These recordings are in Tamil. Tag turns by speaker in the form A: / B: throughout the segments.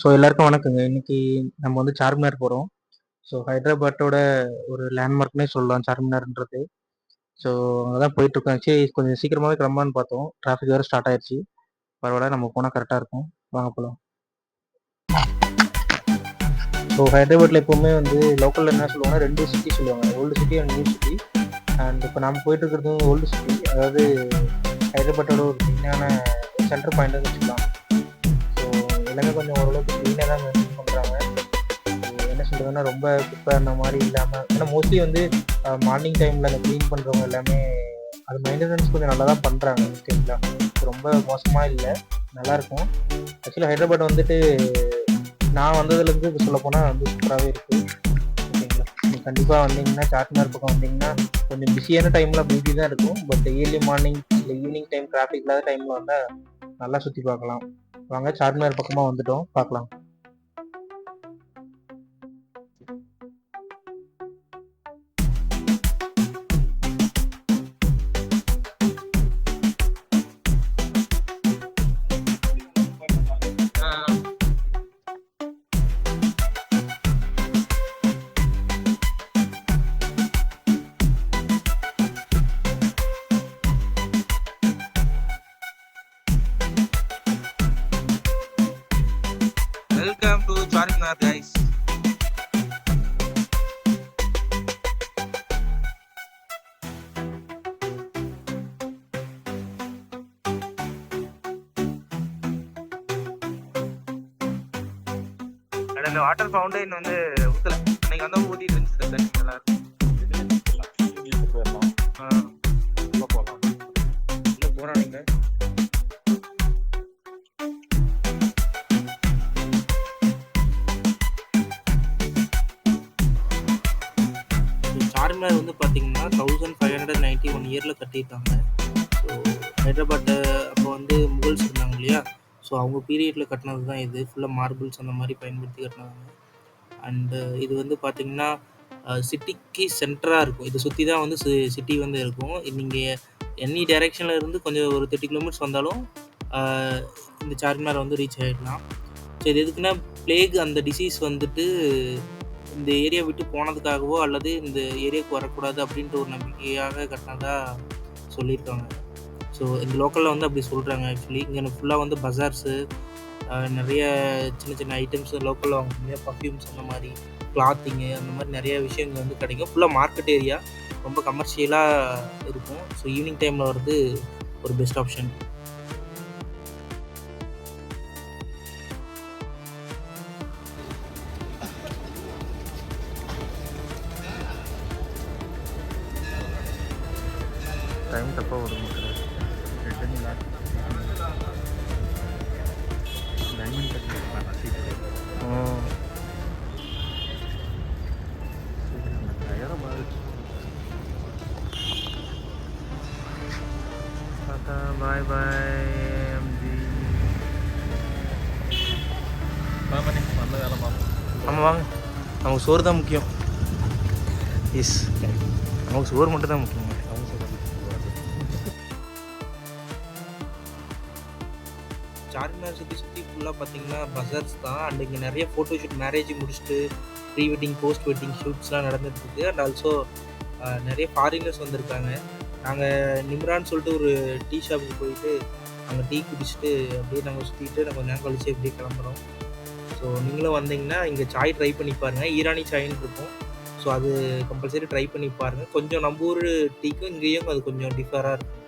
A: ஸோ எல்லாருக்கும் வணக்கங்க. இன்னைக்கு நம்ம வந்து சார்மினார் போகிறோம் ஸோ ஹைதராபாத்தோட ஒரு லேண்ட்மார்க்னே சொல்லலாம் சார்மினார்ன்றது. ஸோ அங்கே தான் போயிட்டுருக்கோம். சரி கொஞ்சம் சீக்கிரமாகவே கிளம்பலான்னு பார்த்தோம். டிராஃபிக் வேறு ஸ்டார்ட் ஆயிடுச்சு பரவாயில்ல நம்ம போனால் கரெக்டாக இருக்கும். வாங்க போகலாம் ஸோ ஹைதராபாத்தில் எப்போவுமே வந்து லோக்கலில் என்ன சொல்லுவாங்கன்னா ரெண்டு சிட்டி சொல்லுவாங்க. Old city and new city. And இப்போ நம்ம போயிட்டு இருக்கிறது ஓல்டு சிட்டி. அதாவது ஹைதராபாத்தோட ஒரு மெயினான சென்டர் பாயிண்ட் வச்சுக்கலாம். எல்லாமே கொஞ்சம் ஓரளவுக்கு க்ளீனாக தான் மெயின்டைன் பண்ணுறாங்க என்ன சொல்கிறதுன்னா ரொம்ப குப்பை அந்த மாதிரி இல்லாமல் ஏன்னா மோஸ்ட்லி வந்து மார்னிங் டைமில் அந்த க்ளீன் பண்ணுறவங்க எல்லாமே அது மெயின்டெனன்ஸ் கொஞ்சம் நல்லா தான் பண்ணுறாங்க ஓகேங்களா. ரொம்ப மோசமாக இல்லை நல்லாயிருக்கும் ஆக்சுவலாக ஹைதராபாத் வந்துட்டு நான் வந்ததுலேருந்து இப்ப சொல்லப்போனா வந்து சூப்பராகவே இருக்குது ஓகேங்களா. நீங்கள் கண்டிப்பாக வந்தீங்கன்னா சார்மினார் பக்கம் வந்தீங்கன்னா கொஞ்சம் பிஸியான டைமில் பிஸி தான் இருக்கும். பட் ஏர்லி மார்னிங் இல்லை ஈவினிங் டைம் டிராஃபிக் இல்லாத டைமில் வந்தால் நல்லா சுற்றி பார்க்கலாம். வாங்க சார்மினார் பக்கமா வந்துட்டோம். பார்க்கலாம்.
B: To guys. அட, இந்த வாட்டர் ஃபவுண்டைன் வந்து ஊத்தல. அன்னைக்கு வந்து ஊத்திட்டு இருந்துச்சு நல்லா இருக்கு.
C: சார்மினார் வந்து பார்த்தீங்கன்னா thousand five hundred ninety one இயரில் கட்டியிருக்காங்க. ஸோ ஹைதராபாத்தை அப்போ வந்து முகல்ஸ் இருந்தாங்க இல்லையா? ஸோ அவங்க பீரியடில் கட்டினது தான் இது ஃபுல்லாக மார்பிள்ஸ் அந்த மாதிரி பயன்படுத்தி கட்டினாங்க அண்டு இது வந்து பார்த்தீங்கன்னா சிட்டிக்கு சென்டராக இருக்கும். இதை சுற்றி தான் வந்து சிட்டி வந்து இருக்கும். நீங்கள் எனி டைரெக்ஷனில் இருந்து கொஞ்சம் ஒரு தேர்ட்டி கிலோமீட்டர்ஸ் வந்தாலும் இந்த சார்மினார் வந்து ரீச் ஆகிடலாம் ஸோ இது எதுக்குன்னா பிளேக் அந்த டிசீஸ் வந்துட்டு இந்த ஏரியா விட்டு போனதுக்காகவோ அல்லது இந்த ஏரியாவுக்கு வரக்கூடாது அப்படின்ற ஒரு நம்பிக்கையாக கட்டினதாக சொல்லியிருக்காங்க. ஸோ இந்த லோக்கலில் வந்து அப்படி சொல்கிறாங்க ஆக்சுவலி இங்கே ஃபுல்லாக வந்து பஜார்ஸு நிறைய சின்ன சின்ன ஐட்டம்ஸ் லோக்கலில் வாங்க முடியாது பர்ஃப்யூம்ஸ் அந்த மாதிரி கிளாத்திங்கு அந்த மாதிரி நிறைய விஷயங்கள் வந்து கிடைக்கும். ஃபுல்லாக மார்க்கெட் ஏரியா ரொம்ப கமர்ஷியலாக இருக்கும். ஸோ ஈவினிங் டைமில் வர்றது ஒரு பெஸ்ட் ஆப்ஷன்
A: டைம் தப்பா ஓட மாட்டேங்குது. ம். டாடா பாய் பாய் எம்ஜி ஆமாம் வாங்க நமக்கு சோறு தான் முக்கியம் எஸ் நமக்கு சோறு மட்டும் தான் முக்கியம்
C: சார்மினார் சுற்றி சுற்றி ஃபுல்லாக பார்த்தீங்கன்னா பஜார்ஸ் தான். அண்ட் இங்கே நிறைய ஃபோட்டோ ஷூட் மேரேஜ் முடிச்சுட்டு ப்ரீ வெட்டிங் போஸ்ட் வெட்டிங் ஷூட்ஸ்லாம் நடந்துருக்குது அண்ட் ஆல்சோ நிறைய ஃபாரினர்ஸ் வந்திருக்காங்க. நாங்கள் நிம்ரான்னு சொல்லிட்டு ஒரு டீ ஷாப்புக்கு போயிட்டு அங்கே டீ குடிச்சிட்டு அப்படியே நாங்கள் சுற்றிட்டு நம்ம நேரம் கழிச்சு அப்படியே கிளம்புறோம். ஸோ நீங்களும் வந்தீங்கன்னா இங்கே சாய் ட்ரை பண்ணி பாருங்கள் ஈரானி சாயின்னு இருக்கும். ஸோ அது கம்பல்சரி ட்ரை பண்ணி பாருங்கள் கொஞ்சம் நம்ம ஊர் டீக்கும் இங்கேயும் அது கொஞ்சம் டிஃபராக இருக்கும்.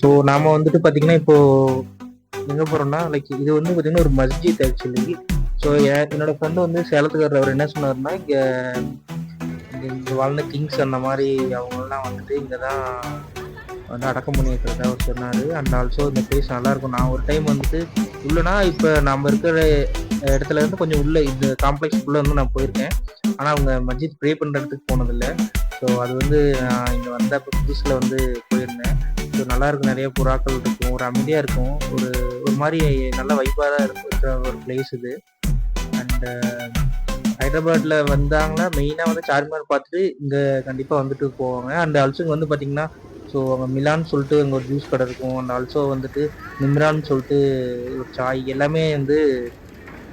C: ஸோ நாம வந்துட்டு பார்த்தீங்கன்னா இப்போ எங்கே போகிறோம்னா லைக் இது வந்து பார்த்தீங்கன்னா ஒரு மஸ்ஜித் ஆக்சுவலி ஸோ என்னோட ஃப்ரெண்டு வந்து சேலத்துக்காரர் அவர் என்ன சொன்னார்னா இங்கே இங்கே வாழ்ந்த கிங்ஸ் அந்த மாதிரி அவங்கெல்லாம் வந்துட்டு இங்கே தான் வந்து அடக்கம் பண்ணி வைக்கிறதா அவர் சொன்னார். அண்ட் ஆல்சோ இந்த பிளேஸ் நல்லாயிருக்கும். நான் ஒரு டைம் வந்துட்டு உள்ளனா இப்போ நம்ம இருக்கிற இடத்துல இருந்து கொஞ்சம் உள்ளே இந்த காம்ப்ளெக்ஸ் உள்ளே வந்து நான் போயிருக்கேன். ஆனால் அவங்க மஸ்ஜித் ப்ரே பண்ணுற இடத்துக்கு போனதில்லை. ஸோ அது வந்து நான் இங்கே வந்த புதுசில் வந்து போயிருந்தேன். ஸோ நல்லா இருக்கும் நிறைய புறாக்கள் இருக்கும். ஒரு அமைதியாக இருக்கும். ஒரு ஒரு மாதிரி நல்ல வைப்பாக தான் இருக்கிற ஒரு பிளேஸ் இது. அண்டு uh, ஹைதராபாத்தில் வந்தாங்கன்னா மெயினாக வந்து சார்மினார் பார்த்துட்டு இங்கே கண்டிப்பாக வந்துட்டு போவாங்க. அண்ட் ஆல்சோ இங்கே வந்து பார்த்தீங்கன்னா ஸோ அங்கே மிலான்னு சொல்லிட்டு அங்கே ஒரு ஜூஸ் கடை இருக்கும். அண்ட் ஆல்சோ வந்துட்டு நிம்ரான்னு சொல்லிட்டு ஒரு சாய் எல்லாமே வந்து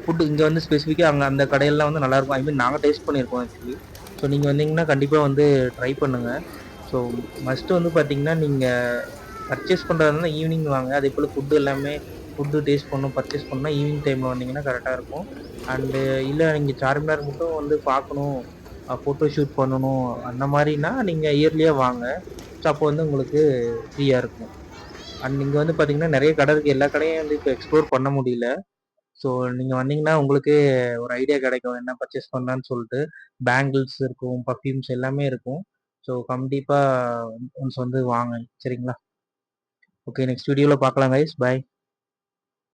C: ஃபுட்டு இங்கே வந்து ஸ்பெசிஃபிக்காக அங்கே அந்த கடையெல்லாம் வந்து நல்லாயிருக்கும் ஐ மீன் நாங்கள் டேஸ்ட் பண்ணியிருக்கோம் ஆக்சுவலி ஸோ நீங்கள் வந்தீங்கன்னா கண்டிப்பாக வந்து ட்ரை பண்ணுங்கள் ஸோ மஸ்ட்டு வந்து பார்த்தீங்கன்னா நீங்கள் பர்ச்சேஸ் பண்ணுறதுனா ஈவினிங் வாங்க. அதே போல் ஃபுட்டு எல்லாமே ஃபுட்டு டேஸ்ட் பண்ணணும் பர்ச்சேஸ் பண்ணால் ஈவினிங் டைமில் வந்தீங்கன்னா கரெக்டாக இருக்கும். அண்டு இல்லை நீங்கள் சார்மினார் மட்டும் வந்து பார்க்கணும் ஃபோட்டோ ஷூட் பண்ணணும் அந்த மாதிரினா நீங்கள் இயர்லியாக வாங்க. ஸோ அப்போ வந்து உங்களுக்கு ஃப்ரீயாக இருக்கும். அண்ட் இங்கே வந்து பார்த்தீங்கன்னா நிறைய கடை இருக்குது எல்லா கடையும் வந்து இப்போ எக்ஸ்ப்ளோர் பண்ண முடியல. ஸோ நீங்கள் வந்தீங்கன்னா உங்களுக்கு ஒரு ஐடியா கிடைக்கும். என்ன பர்ச்சேஸ் பண்ணலான்னு சொல்லிட்டு பேங்கிள்ஸ் இருக்கும் பர்ஃப்யூம்ஸ் எல்லாமே இருக்கும். ஸோ கண்டிப்பாக ஒன்ஸ் வந்து வாங்க. சரிங்களா? ஓகே நெக்ஸ்ட் வீடியோவில் பார்க்கலாம் கைஸ் பை